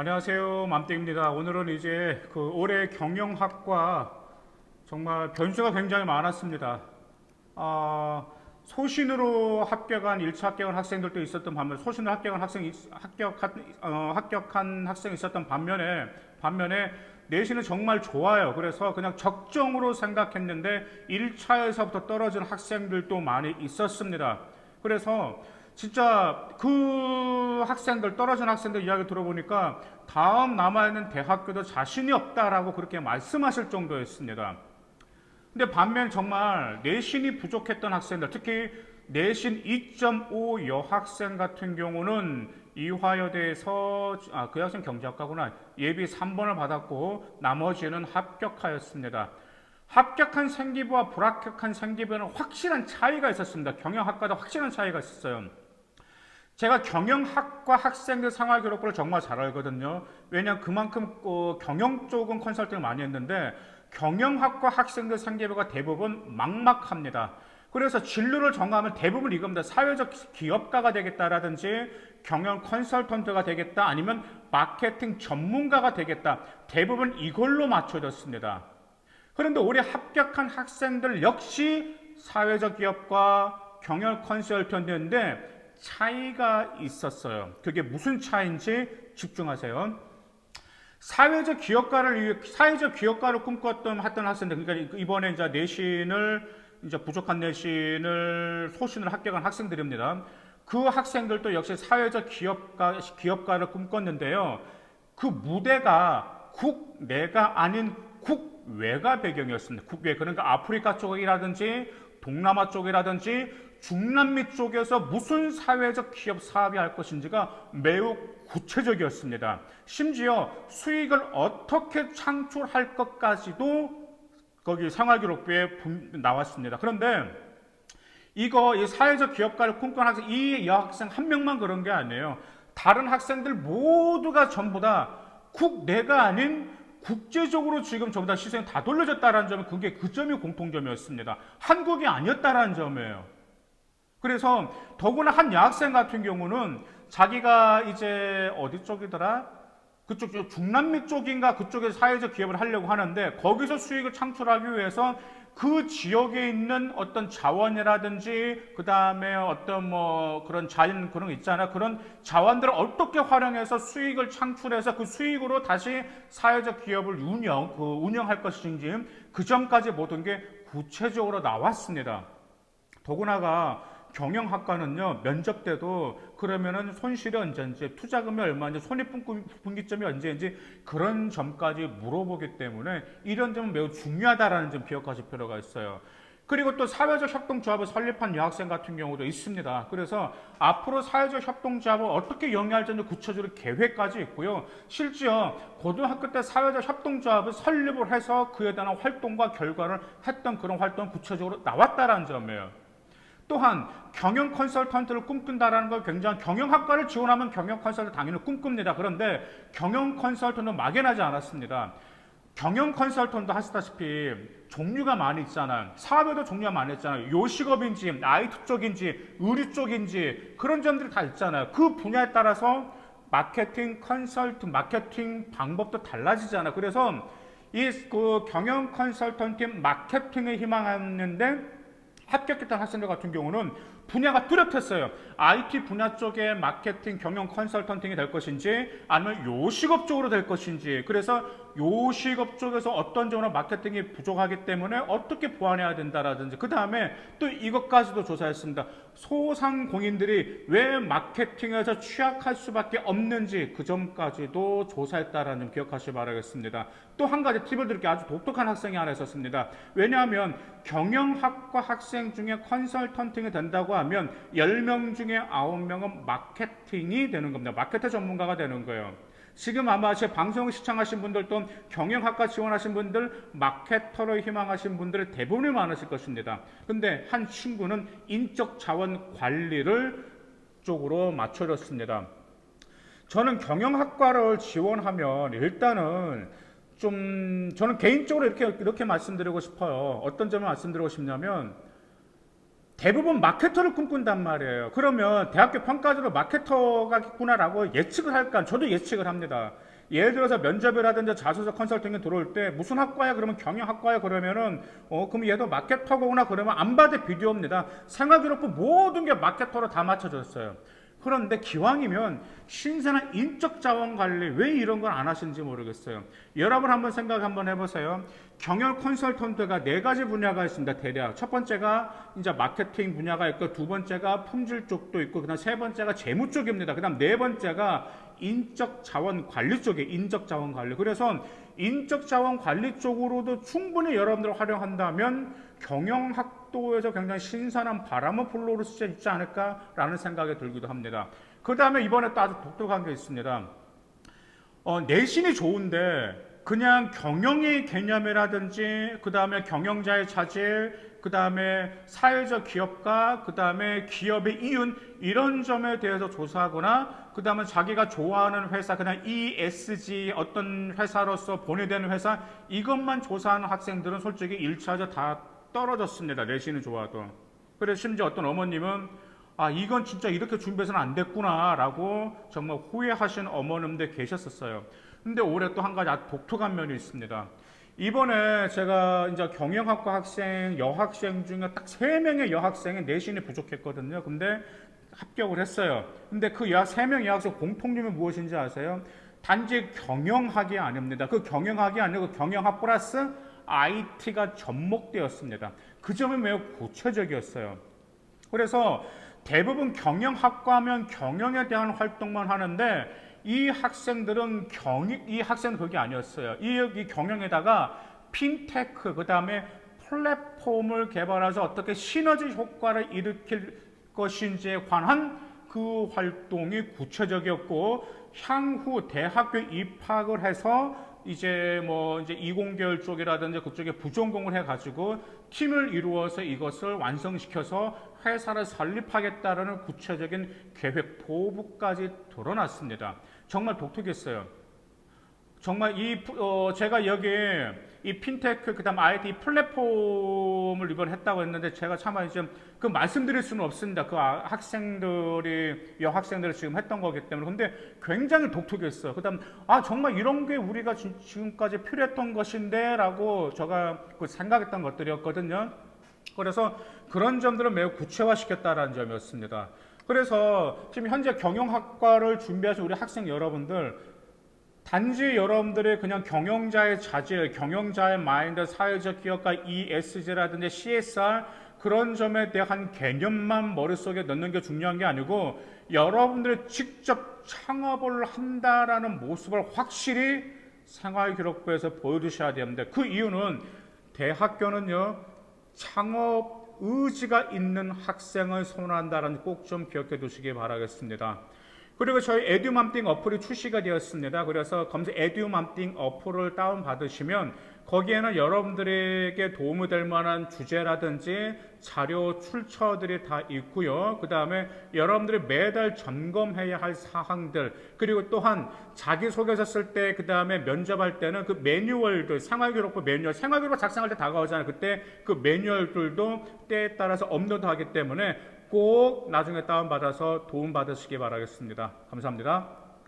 안녕하세요. 맘땡입니다. 오늘은 이제 그 올해 경영학과 정말 변수가 굉장히 많았습니다. 아, 소신으로 합격한 1차 합격한 학생들도 있었던 반면에 소신으로 합격한 학생이 합격한 어, 합격한 학생이 있었던 반면에 반면에 내신은 정말 좋아요. 그래서 그냥 적정으로 생각했는데 1차에서부터 떨어진 학생들도 많이 있었습니다. 그래서 진짜 그 학생들 떨어진 학생들 이야기 들어보니까 다음 남아있는 대학교도 자신이 없다라고 그렇게 말씀하실 정도였습니다. 근데 반면 정말 내신이 부족했던 학생들, 특히 내신 2.5 여학생 같은 경우는 이화여대에서 아, 그 학생 경제학과구나 예비 3번을 받았고 나머지는 합격하였습니다. 합격한 생기부와 불합격한 생기부에는 확실한 차이가 있었습니다. 경영학과도 확실한 차이가 있었어요. 제가 경영학과 학생들 생활 기록부를 정말 잘 알거든요. 왜냐하면 그만큼 어, 경영 쪽은 컨설팅을 많이 했는데 경영학과 학생들 생계부가 대부분 막막합니다. 그래서 진로를 정하면 대부분 이겁니다. 사회적 기업가가 되겠다라든지 경영 컨설턴트가 되겠다 아니면 마케팅 전문가가 되겠다. 대부분 이걸로 맞춰졌습니다. 그런데 올해 합격한 학생들 역시 사회적 기업과 경영 컨설턴트인데 차이가 있었어요. 그게 무슨 차이인지 집중하세요. 사회적 기업가를 사회적 기업가를 꿈꿨던 했던 학생들 그러니까 이번에 이제 내신을 이제 부족한 내신을 소신을 합격한 학생들입니다. 그 학생들도 역시 사회적 기업가 기업가를 꿈꿨는데요. 그 무대가 국내가 아닌 국외가 배경이었습니다. 국외 그러니까 아프리카 쪽이라든지 동남아 쪽이라든지 중남미 쪽에서 무슨 사회적 기업 사업이 할 것인지가 매우 구체적이었습니다. 심지어 수익을 어떻게 창출할 것까지도 거기 생활기록부에 나왔습니다. 그런데 이거 이 사회적 기업가를 꿈꾸는 학생 이 여학생 한 명만 그런 게 아니에요. 다른 학생들 모두가 전부 다 국내가 아닌 국제적으로 지금 전부 다 시선이 다 돌려졌다는 점은 그게 그 점이 공통점이었습니다. 한국이 아니었다는 점이에요. 그래서 더구나 한 여학생 같은 경우는 자기가 이제 어디 쪽이더라? 그쪽 중남미 쪽인가 그쪽에 사회적 기업을 하려고 하는데 거기서 수익을 창출하기 위해서 그 지역에 있는 어떤 자원이라든지 그 다음에 어떤 뭐 그런 자연 그런 거 있잖아 그런 자원들을 어떻게 활용해서 수익을 창출해서 그 수익으로 다시 사회적 기업을 운영 그 운영할 것인지 그 점까지 모든 게 구체적으로 나왔습니다. 더구나가 경영학과는요 면접 때도 그러면은 손실이 언제인지 투자금이 얼마인지 손익분기점이 언제인지 그런 점까지 물어보기 때문에 이런 점은 매우 중요하다라는 점 기억하실 필요가 있어요. 그리고 또 사회적 협동조합을 설립한 여학생 같은 경우도 있습니다. 그래서 앞으로 사회적 협동조합을 어떻게 영위할지 구체적으로 계획까지 있고요. 실제로 고등학교 때 사회적 협동조합을 설립을 해서 그에 대한 활동과 결과를 했던 그런 활동 구체적으로 나왔다라는 점이에요. 또한 경영 컨설턴트를 꿈꾼다라는 걸 굉장히 경영학과를 지원하면 경영 컨설턴트 당연히 꿈꿉니다. 그런데 경영 컨설턴트는 막연하지 않았습니다. 경영 컨설턴트 하시다시피 종류가 많이 있잖아요. 사업에도 종류가 많이 있잖아요. 요식업인지 IT 쪽인지 의류 쪽인지 그런 점들이 다 있잖아요. 그 분야에 따라서 마케팅 컨설트 마케팅 방법도 달라지잖아요. 그래서 이 그 경영 컨설턴트 마케팅을 희망하는데 합격했던 학생들 같은 경우는 분야가 뚜렷했어요. IT 분야 쪽에 마케팅, 경영 컨설턴팅이 될 것인지 아니면 요식업 쪽으로 될 것인지 그래서 요식업 쪽에서 어떤 점으로 마케팅이 부족하기 때문에 어떻게 보완해야 된다라든지 그 다음에 또 이것까지도 조사했습니다. 소상공인들이 왜 마케팅에서 취약할 수밖에 없는지 그 점까지도 조사했다라는 점 기억하시기 바라겠습니다. 또 한 가지 팁을 드릴게요. 아주 독특한 학생이 하나 있었습니다. 왜냐하면 경영학과 학생 중에 컨설턴팅이 된다고 하면 10명 중에 9명은 마케팅이 되는 겁니다. 마케터 전문가가 되는 거예요. 지금 아마 제 방송 시청하신 분들도 경영학과 지원하신 분들, 마케터로 희망하신 분들 대부분이 많으실 것입니다. 근데 한 친구는 인적 자원 관리를 쪽으로 맞춰졌습니다. 저는 경영학과를 지원하면 일단은 좀 저는 개인적으로 이렇게 이렇게 말씀드리고 싶어요. 어떤 점을 말씀드리고 싶냐면 대부분 마케터를 꿈꾼단 말이에요. 그러면 대학교 평가제로 마케터가 있구나라고 예측을 할까? 저도 예측을 합니다. 예를 들어서 면접이라든지 자소서 컨설팅에 들어올 때 무슨 학과야 그러면 경영학과야 그러면은 어 그럼 얘도 마케터구나 그러면 안 봐도 비디오입니다. 생활기록부 모든 게 마케터로 다 맞춰졌어요. 그런데 기왕이면 신선한 인적 자원 관리 왜 이런 걸 안 하시는지 모르겠어요. 여러분 한번 생각 한번 해보세요. 경영 컨설턴트가 네 가지 분야가 있습니다. 대략 첫 번째가 이제 마케팅 분야가 있고 두 번째가 품질 쪽도 있고 그다음 세 번째가 재무 쪽입니다. 그다음 네 번째가 인적 자원 관리 쪽에 인적 자원 관리. 그래서 인적 자원 관리 쪽으로도 충분히 여러분들 활용한다면 경영학 도에서 굉장히 신선한 바람을 불러올 수 있지 않을까라는 생각이 들기도 합니다. 그 다음에 이번에 또 아주 독특한 게 있습니다. 어, 내신이 좋은데 그냥 경영의 개념이라든지 그 다음에 경영자의 자질 그 다음에 사회적 기업가 그 다음에 기업의 이윤 이런 점에 대해서 조사하거나 그 다음에 자기가 좋아하는 회사 그냥 ESG 어떤 회사로서 본의되는 회사 이것만 조사하는 학생들은 솔직히 1차적 다 떨어졌습니다 내신이 좋아도 그래서 심지어 어떤 어머님은 아 이건 진짜 이렇게 준비해서는 안 됐구나라고 정말 후회하신 어머님들 계셨었어요. 근데 올해 또 한 가지 독특한 면이 있습니다. 이번에 제가 이제 경영학과 학생 여학생 중에 딱 세 명의 여학생이 내신이 부족했거든요. 근데 합격을 했어요. 근데 그 여, 세명 여학생 공통점이 무엇인지 아세요? 단지 경영학이 아닙니다. 그 경영학이 아니고 경영학 플러스 IT가 접목되었습니다. 그 점이 매우 구체적이었어요. 그래서 대부분 경영학과면 경영에 대한 활동만 하는데 이 학생들은 경, 이 학생은 그게 아니었어요. 이, 이 경영에다가 핀테크, 그 다음에 플랫폼을 개발해서 어떻게 시너지 효과를 일으킬 것인지에 관한 그 활동이 구체적이었고, 향후 대학교 입학을 해서 이제 뭐 이제 이공계열 쪽이라든지 그쪽에 부전공을 해가지고 팀을 이루어서 이것을 완성시켜서 회사를 설립하겠다라는 구체적인 계획 포부까지 드러났습니다. 정말 독특했어요. 정말 이 어, 제가 여기 이 핀테크 그다음 IT 플랫폼을 이번 했다고 했는데 제가 차마 지금 그 말씀드릴 수는 없습니다. 그 아- 학생들이 여학생들이 지금 했던 거기 때문에 근데 굉장히 독특했어요. 그다음 아 정말 이런 게 우리가 지- 지금까지 필요했던 것인데라고 제가 그 생각했던 것들이었거든요. 그래서 그런 점들을 매우 구체화시켰다라는 점이었습니다. 그래서 지금 현재 경영학과를 준비하신 우리 학생 여러분들 단지 여러분들의 그냥 경영자의 자질, 경영자의 마인드, 사회적 기업가 ESG라든지 CSR 그런 점에 대한 개념만 머릿속에 넣는 게 중요한 게 아니고 여러분들이 직접 창업을 한다라는 모습을 확실히 생활기록부에서 보여주셔야 됩니다. 그 이유는 대학교는요 창업 의지가 있는 학생을 선호한다는 꼭 좀 기억해 두시기 바라겠습니다. 그리고 저희 에듀맘띵 어플이 출시가 되었습니다. 그래서 검색 에듀맘띵 어플을 다운 받으시면 거기에는 여러분들에게 도움이 될 만한 주제라든지 자료 출처들이 다 있고요. 그 다음에 여러분들이 매달 점검해야 할 사항들 그리고 또한 자기소개서 쓸 때 그 다음에 면접할 때는 그 매뉴얼들 생활기록부 매뉴얼 생활기록부 작성할 때 다가오잖아요. 그때 그 매뉴얼들도 때에 따라서 업로드하기 때문에 꼭 나중에 다운받아서 도움 받으시기 바라겠습니다. 감사합니다.